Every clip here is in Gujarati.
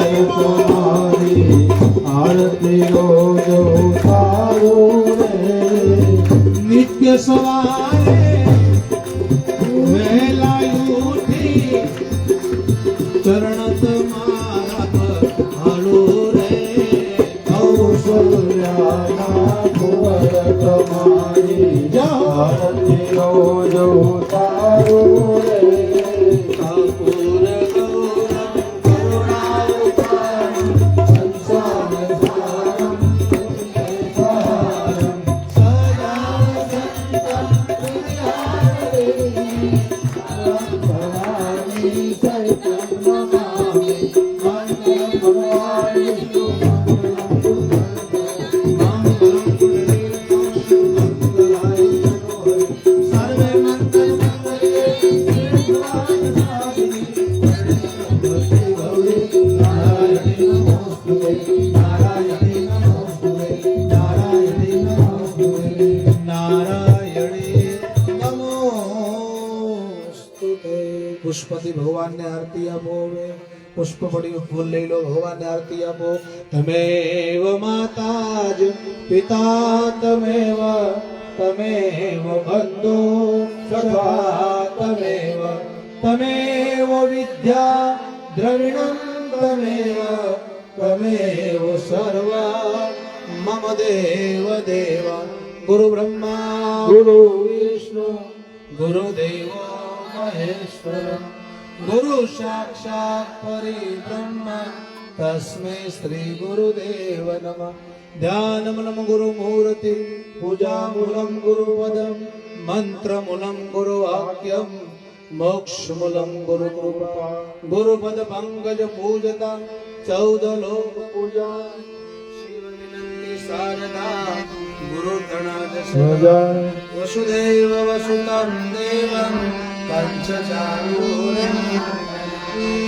થાય તમારી આરતી રોજો તારું રે. નિત્ય સવારે પુષ્પથી ભગવાનને આરતી આપો હવે. પુષ્પ પડ્યું ફૂલ લઈ લો, ભગવાનને આરતી આપો. તમે માતા જ પિતા તમેવ તમેવ બંધો, સખા તમેવ વિદ્યા, દ્રવિણમ તમેવ તમેવ સર્વ, મમ દેવ દેવ. ગુરુ બ્રહ્મા, ગુરુ વિષ્ણુ ગુરુદેવો મહેશ્વર ગુરુ સાક્ષાત પરિબ્રહ્મ તસ્મે શ્રી ગુરુદેવ નમઃ ધ્યાનમૂલમ ગુરુમૂર્તિ પૂજામૂલમ ગુરુપદમ મંત્રમૂલમ ગુરુવાક્યમ મોક્ષમૂલમ ગુરુકૃપા ગુરુપદ પંકજ પૂજતા ચૌદ લોક પૂજા શારદા ગુરુ પ્રણાદ વસુદેવ વસુતમ દેવમ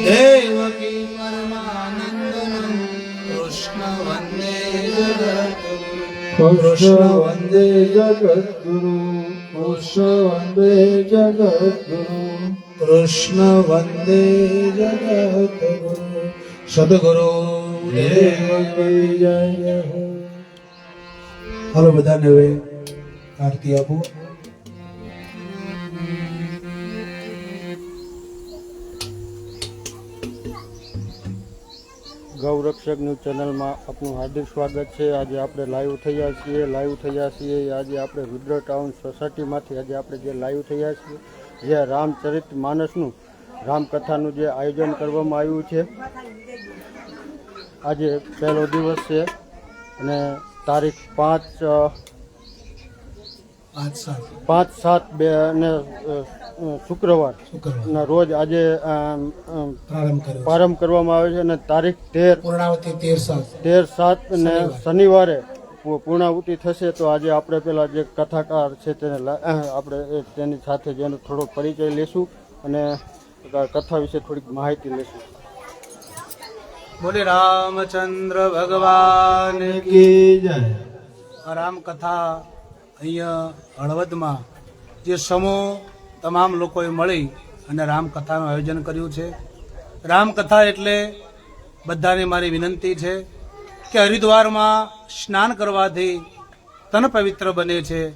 देवकी परमानन्दनं कृष्णवन्दे जगद्गुरु कृष्णवन्दे जगद्गुरु कृष्णवन्दे जगद्गुरु कृष्णवन्दे जगद्गुरु सद्गुरु देवकी जय हलो बधाने वे आरती आपो ગૌરક્ષક ન્યૂઝ ચેનલમાં આપનું હાર્દિક સ્વાગત છે. આજે આપણે લાઈવ થયા છીએ. લાઈવ થયા છીએ. આજે આપણે રુદ્ર ટાઉન સોસાયટીમાંથી આજે આપણે જે લાઈવ થયા છીએ જે રામચરિત માનસનું રામકથાનું જે આયોજન કરવામાં આવ્યું છે. આજે પહેલો દિવસ છે અને તારીખ પાંચ પાંચ સાત. બે અને શુક્રવાર શુક્રવાર. ના રોજ આજે પ્રારંભ કરવામાં આવે છે અને તારીખ તેર પૂર્ણાવતી તેર સાત. અને શનિવારે. પૂ- પૂર્ણાહુતિ થશે તો આજે આપણે પેલા જે કથાકાર છે તેને આપણે તેની સાથે જેનો થોડો પરિચય લેશું અને કથા વિશે થોડીક માહિતી લેશું. બોલે રામચંદ્ર ભગવાન કી જય. રામ રામકથા અહીંયા હળવદમાં જે સમૂહ તમામ લોકોએ મળી અને રામકથાનું આયોજન કર્યું છે. રામકથા એટલે બધાને મારી વિનંતી છે કે હરિદ્વારમાં સ્નાન કરવાથી તન પવિત્ર બને છે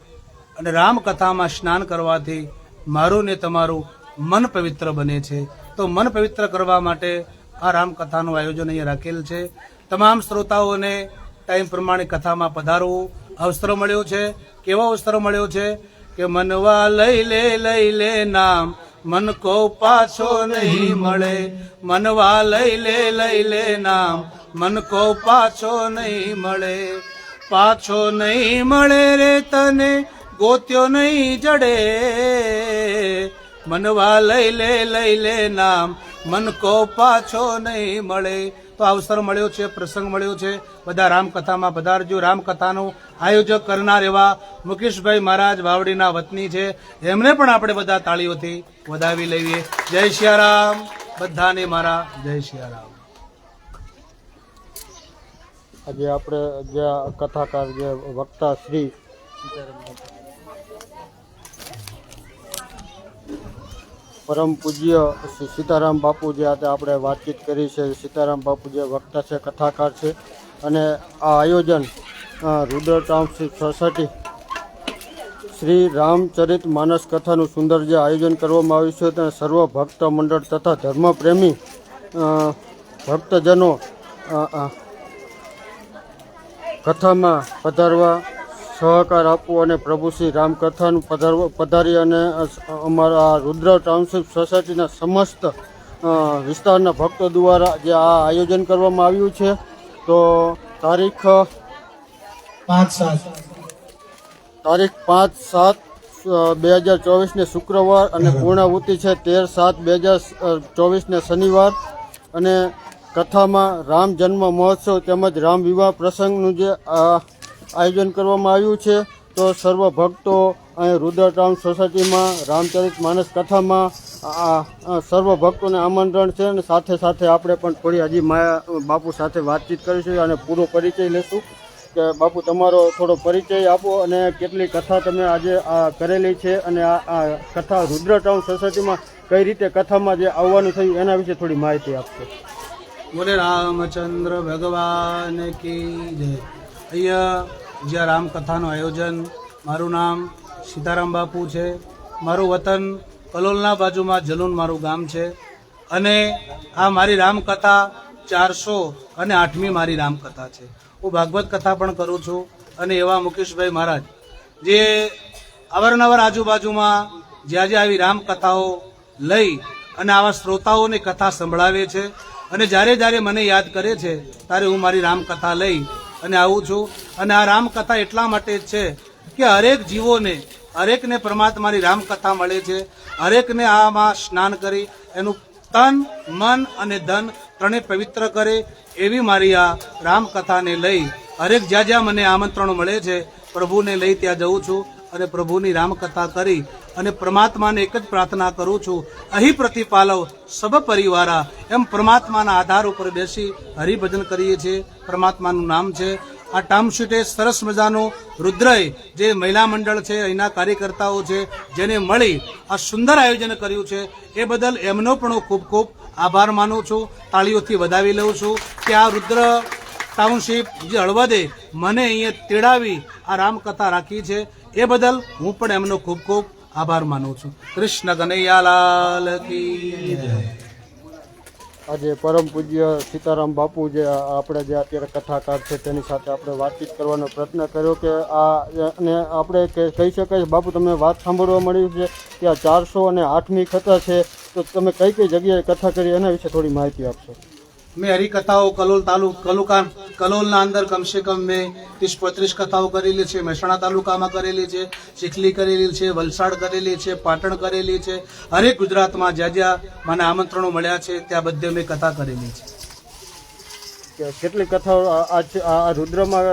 અને રામકથામાં સ્નાન કરવાથી મારું ને તમારું મન પવિત્ર બને છે. તો મન પવિત્ર કરવા માટે આ રામકથાનું આયોજન અહીંયા રાખેલ છે. તમામ શ્રોતાઓને ટાઈમ પ્રમાણે કથામાં પધારવું અવસર મળ્યો છે. કેવો અવસર મળ્યો છે? કે મનવા લઈ લે લઈ લે નામ. મન કો પાછો નહીં મળે. મનવા લઈ લે લઈ લે નામ. મન કો પાછો નહીં મળે. પાછો નહીં મળે રે તને, ગોત્યો નહીં જડે. મનવા લઈ લે લઈ લે નામ. મન કો પાછો નહીં મળે. તો અવસર મળ્યો છે, પ્રસંગ મળ્યો છે. બધા રામકથામાં પધારજો. રામકથાનું આયોજક કરનાર એવા મુકેશભાઈ મહારાજ વાવડીના વતની છે. એમને પણ આપણે બધા તાળીઓથી વધાવી લઈએ. જય સિયારામ બધાને મારા જય સિયારામ આજે આપણે જે કથાકાર જે વક્તા શ્રી પરમ પૂજ્ય શ્રી સીતારામ બાપુ જે આજે આપણે વાતચીત કરી છે. સીતારામ બાપુ જે વક્તા છે, કથાકાર છે અને આ આયોજન રુદ્ર ટાઉનશીપ સોસાયટી શ્રી રામચરિત માનસ કથાનું સુંદર જે આયોજન કરવામાં આવ્યું છે તેને સર્વ ભક્ત મંડળ તથા ધર્મપ્રેમી ભક્તજનો કથામાં પધારવા સહકાર આપવો અને પ્રભુ શ્રી રામકથાનું પધારી અને અમારા રુદ્ર ટાઉનશીપ સોસાયટીના સમસ્ત વિસ્તારના ભક્તો દ્વારા જે આ આયોજન કરવામાં આવ્યું છે તો તારીખ પાંચ સાત. તારીખ પાંચ સાત બે હજાર ચોવીસને શુક્રવાર અને પૂર્ણાહુતિ છે તેર સાત બે હજાર ચોવીસને શનિવાર. અને કથામાં રામ જન્મ મહોત્સવ તેમજ રામ વિવાહ પ્રસંગનું જે આ આયોજન કરવામાં આવ્યું છે. તો સર્વ ભક્તો અહીં રુદ્ર ટાઉન સોસાયટીમાં, રામચરિત માનસ કથામાં સર્વ ભક્તોને આમંત્રણ છે અને સાથે સાથે આપણે પણ થોડી હજી માયા, બાપુ સાથે વાતચીત કરીશું અને પૂરો પરિચય લેશું. કે બાપુ, તમારો થોડો પરિચય આપો અને કેટલી કથા તમે આજે આ કરેલી છે અને આ કથા રુદ્ર ટાઉન સોસાયટીમાં કઈ રીતે કથામાં જે આવવાનું થયું એના વિશે થોડી માહિતી આપશો. બોલે રામચંદ્ર ભગવાન કી જય. અહીંયા જ્યાં રામકથાનું આયોજન, મારું નામ સીતારામ બાપુ છે. મારું વતન કલોલના બાજુમાં જલુન મારું ગામ છે. અને આ મારી રામકથા ચારસો અને આઠમી મારી રામકથા છે. હું ભાગવત કથા પણ કરું છું અને એવા મુકેશભાઈ મહારાજ, જે અવારનવાર આજુબાજુમાં જ્યાં જ્યાં આવી રામકથાઓ લઈ અને આવા શ્રોતાઓને કથા સંભળાવે છે અને જ્યારે જ્યારે મને યાદ કરે છે, ત્યારે હું મારી રામકથા લઈ અને આવું છું. અને આ રામકથા એટલા માટે છે કે હરેક જીવોને, હરેકને પરમાત્માની રામકથા મળે છે. હરેકને આમાં સ્નાન કરી, એનું તન, મન અને ધન ત્રણે પવિત્ર કરે એવી મારી આ રામકથાને લઈ હરેક જ્યાં જ્યાં મને આમંત્રણો મળે છે, પ્રભુને લઈ ત્યાં જઉં છું. અને પ્રભુની રામકથા કરી અને પરમાત્માને એક જ પ્રાર્થના કરું છું, અહીં પ્રતિપાલવ સબ પરિવારા, એમ પરમાત્માના આધાર ઉપર બેસી હરિભજન કરીએ છીએ. પરમાત્માનું નામ છે આ ટામશીટે સરસ મજાનું રુદ્રય, જે મહિલા મંડળ છે અહીંના કાર્યકર્તાઓ છે, જેને મળી આ સુંદર આયોજન કર્યું છે. એ બદલ એમનો પણ હું ખૂબ ખૂબ આભાર માનું છું. તાળીઓથી વધાવી લઉં છું કે આ રુદ્ર ટાઉનશીપ જે હળવદે મને અહીંયા તેડાવી આ રામકથા રાખી છે. એ બદલ હું પણ એમનો ખૂબ ખૂબ આભાર માનું છું. કૃષ્ણ કનૈયાલાલ આજે પરમ પૂજ્ય સીતારામ બાપુ જે આપણે જે અત્યારે કથાકાર છે, તેની સાથે આપણે વાતચીત કરવાનો પ્રયત્ન કર્યો કે આ અને આપણે કહી શકાય બાપુ તમે વાત સાંભળવા મળ્યું છે કે આ ચારસો અને આઠમી કથા છે, તો તમે કઈ કઈ જગ્યાએ કથા કરી, એના વિશે થોડી માહિતી આપશો? મેં હરિકથાઓ કલોલ તાલુક કલુકા કલોલના અંદર કમસે કમ મેં ત્રીસ પોત્રીસ કથાઓ કરેલી છે મહેસાણા તાલુકામાં કરેલી છે ચીખલી કરેલી છે વલસાડ કરેલી છે પાટણ કરેલી છે હરેક ગુજરાતમાં જ્યાં જ્યાં મને આમંત્રણો મળ્યા છે ત્યાં બધે મેં કથા કરેલી છે. કેટલી કથાઓ આ- રુદ્રમાં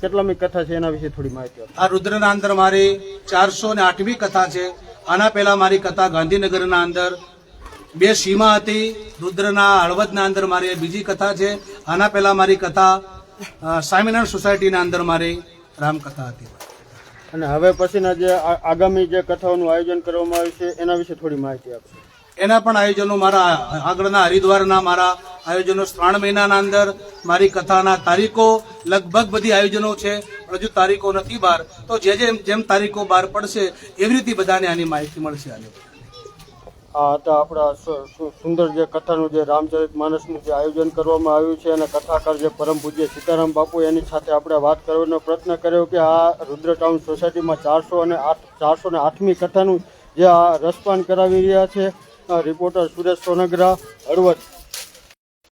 કેટલામી કથા છે એના વિશે થોડી માહિતી આ રુદ્રના અંદર મારી ચારસો ને આઠમી કથા છે. આના પહેલા મારી કથા ગાંધીનગરના અંદર બે સીમા હતી. રુદ્રના હળવદના અંદર મારી બીજી કથા છે. આના પહેલા મારી કથા સ્વામિનારાયણ સોસાયટીના અંદર મારી રામકથા હતી. અને હવે પછીના જે આગામી જે કથાઓનું આયોજન કરવામાં આવ્યું છે એના વિશે થોડી માહિતી આપશો એના પણ આયોજનો મારા આગળના હરિદ્વારના મારા આયોજનો ત્રણ મહિનાના અંદર મારી કથાના તારીખો લગભગ બધી આયોજનો છે હજુ તારીખો નથી બહાર. તો જે જેમ જેમ તારીખો બહાર પડશે એવી રીતે બધાને આની માહિતી મળશે આની. આ હતા આપણા સુંદર જે કથાનું જે રામચરિત માનસનું જે આયોજન કરવામાં આવ્યું છે અને કથાકાર જે પરમ પૂજ્ય સીતારામ બાપુ એની સાથે આપણે વાત કરવાનો પ્રયત્ન કર્યો કે આ રુદ્ર ટાઉન સોસાયટીમાં ચારસો અને આઠ, ચારસો ને આઠમી કથાનું જે આ રસપાન કરાવી રહ્યા છે. રિપોર્ટર સુરેશ સોનગરા, હળવદ.